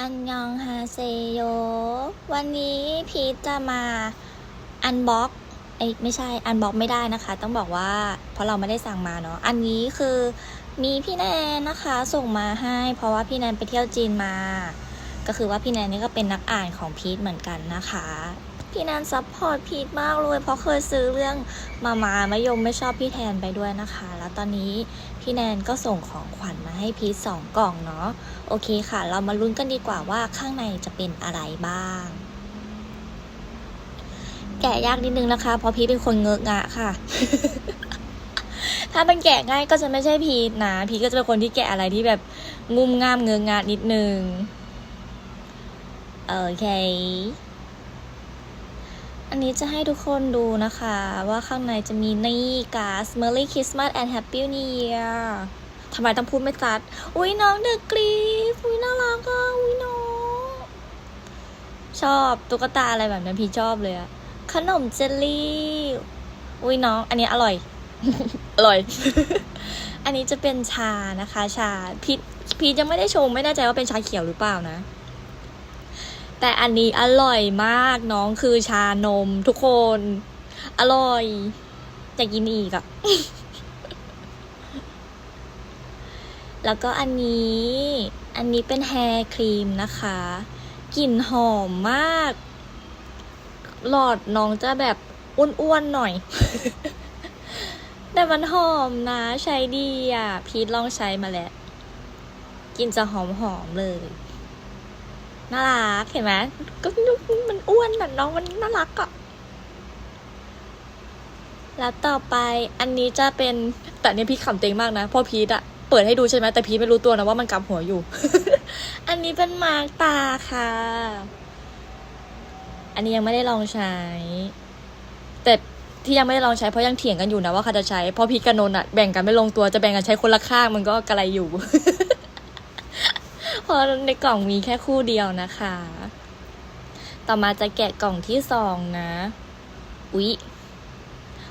อันยองฮาเซโย วันนี้พีทจะมาอันบ็อกเอ้ยไม่ใช่อันบ็อกไม่ได้นะคะ ต้องบอกว่า เพราะเราไม่ได้สั่งมาเนาะอันนี้คือมีพี่แนนนะคะ ส่งมาให้ เพราะว่าพี่แนนไปเที่ยวจีนมา ก็คือว่าพี่แนนนี่ก็เป็นนักอ่านของพีทเหมือนกันนะคะ พี่แนนซัพพอร์ตพีทมากเลย เพราะเคยซื้อเรื่องมามามะยมไม่ชอบพี่แทนไปด้วยนะคะ แล้วตอนนี้พี่แนนก็ส่งของขวัญมาให้พีทสองกล่องเนาะโอเคค่ะ เรามาลุ้นกันดีกว่าว่าข้างในจะเป็นอะไรบ้าง แกะยากนิดนึงนะคะ เพราะพีทเป็นคนเงอะงะค่ะ ถ้าเป็นแกะง่ายก็จะไม่ใช่พีทนะ พีทก็จะเป็นคนที่แกะอะไรที่แบบงุ่มง่ามเงอะงะนิดนึงโอันนี้จะให้ทุกคนดูนะคะ ว่าข้างในจะมีนี่กาส Merry Christmas and Happy New Year ทำไมต้องพูดไม่ซัด อุ้ยน้องเด็กกรีฟอุ้ยน่ารักอะอุ้ยน้อง ชอบตุ๊กตาอะไรแบบนั้นพี่ชอบเลยอะขนมเจลลี่ อุ้ยน้อง อันนี้อร่อย อร่อย อันนี้จะเป็นชานะคะ ชาพีพียังไม่ได้ชงไม่แน่ใจว่าเป็นชาเขียวหรือเปล่านะ แต่อันนี้อร่อยมากน้องคือชานมทุกคน อร่อยอยากกินอีกอะแล้วก็อันนี้ อันนี้เป็นแฮร์ครีมนะคะ กลิ่นหอมมาก หลอดน้องจะแบบอ้วนๆหน่อย แต่มันหอมนะใช้ดีอะ พีทลองใช้มาแล้ว กลินจะหอมๆเลย น่ารัก เห็นไหมก็มันอ้วนน่ะน้องมันน่ารักอะแล้วต่อไปอันนี้จะเป็นแต่เนี้ยพี่ขำเต็งมากนะพราะพีทอะเปิดให้ดูใช่ไหมแต่พีทไม่รู้ตัวนะว่ามันกำหัวอยู่ อันนี้เป็นมาร์กตาค่ะ อันนี้ยังไม่ได้ลองใช้ แต่ที่ยังไม่ได้ลองใช้เพราะยังเถียงกันอยู่นะว่าใครจะใช้เพราะพีทกับนนอะแบ่งกันไม่ลงตัวจะแบ่งกันใช้คนละข้างมันก็กระไรอยู่ เพราะในกล่องมีแค่คู่เดียวนะคะ ต่อมาจะแกะกล่องที่สองนะ อุ๊ย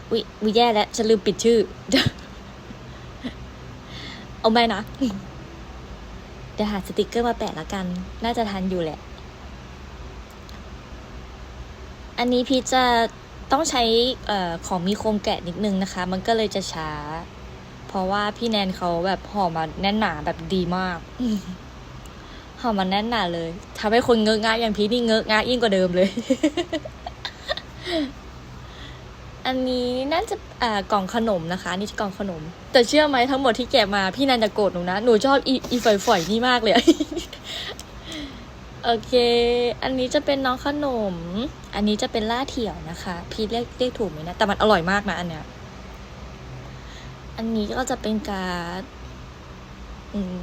อุ๊ยแย่แล้วฉันลืมปิดชื่อ เอาไม่นะ เดี๋ยวหาสติกเกอร์มาแปะละกัน น่าจะทันอยู่แหละ อันนี้พี่จะต้องใช้อของมีโคมแกะนิดนึงนะคะ มันก็เลยจะช้า เพราะว่าพี่แนนเขาแบบห่อมาแน่นหนาแบบดีมาก อมมันแน่นหนาเลยทำให้คนเงอะงะอย่างพีนี่เงอะงะยิ่งกว่าเดิมเลย อันนี้น่าจะอ่ากล่องขนมนะคะ นี่กล่องขนม แต่เชื่อไหมทั้งหมดที่แกะมาพี่นันจะโกรธหนูนะหนูชอบอีอีฝอยฝอยๆนี่มากเลยโอเค อันนี้จะเป็นน้องขนม อันนี้จะเป็นล่าเถี่ยวนะคะ พีทเรียกเรียกถูกไหมนะ แต่มันอร่อยมากนะอันเนี้ย อันนี้ก็จะเป็นการ์ด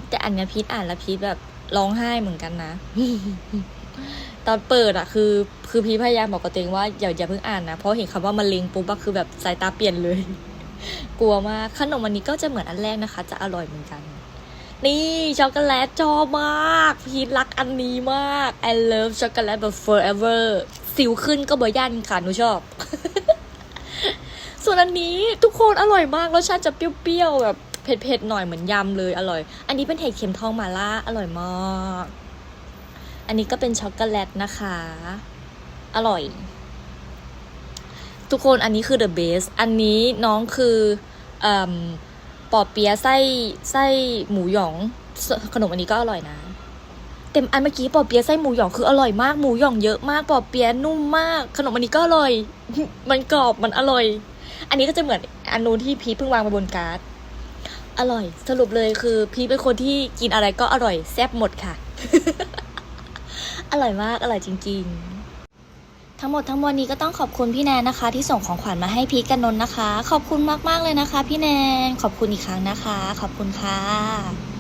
แต่อันเนี้ยพีทอ่านแล้วพีทแบบ ร้องไห้เหมือนกันนะ ตอนเปิดอะคือ คือพีทพยายามบอกกับตัวเองว่าอย่าอย่าเพิ่งอ่านนะ เพราะเห็นคำว่ามะเร็งปุ๊บอะคือแบบสายตาเปลี่ยนเลย กลัวมากขนมอันนี้ก็จะเหมือนอันแรกนะคะ จะอร่อยเหมือนกัน นี่ช็อกโกแลตชอบมาก พีทรักอันนี้มาก I love ช็อกโกแลตแบบ forever สิวขึ้นก็บ่ยันค่ะหนูชอบ ส่วนอันนี้ทุกคนอร่อยมากรสชาติจะเปรี้ยวๆแบบ เผ็ดๆหน่อยเหมือนยำเลยอร่อย อันนี้เป็นเห็ดเข็มทองมาล่าอร่อยมาก อันนี้ก็เป็นช็อกโกแลตนะคะ อร่อย ทุกคนอันนี้คือ the best อันนี้น้องคืออปอเปียะไส้ไส้หมูหยอง ขนมอันนี้ก็อร่อยนะเต็มอันเมื่อกี้ปอเปียะไส้หมูหยองคืออร่อยมากหมูหยองเยอะมากปอเปียะนุ่มมาก ขนมอันนี้ก็อร่อย มันกรอบมันอร่อย อันนี้ก็จะเหมือนอันนู้นที่พีเพิ่งวางไปบนการ์ด อร่อย สรุปเลยคือ พีชเป็นคนที่กินอะไรก็อร่อยแซ่บหมดค่ะ อร่อยมากอร่อยจริง ๆทั้งหมดทั้งมวลนี้ก็ต้องขอบคุณพี่แนนนะคะ ที่ส่งของขวัญมาให้พีชกันนนท์นะคะ ขอบคุณมากๆเลยนะคะ พี่แนนขอบคุณอีกครั้งนะคะ ขอบคุณค่ะ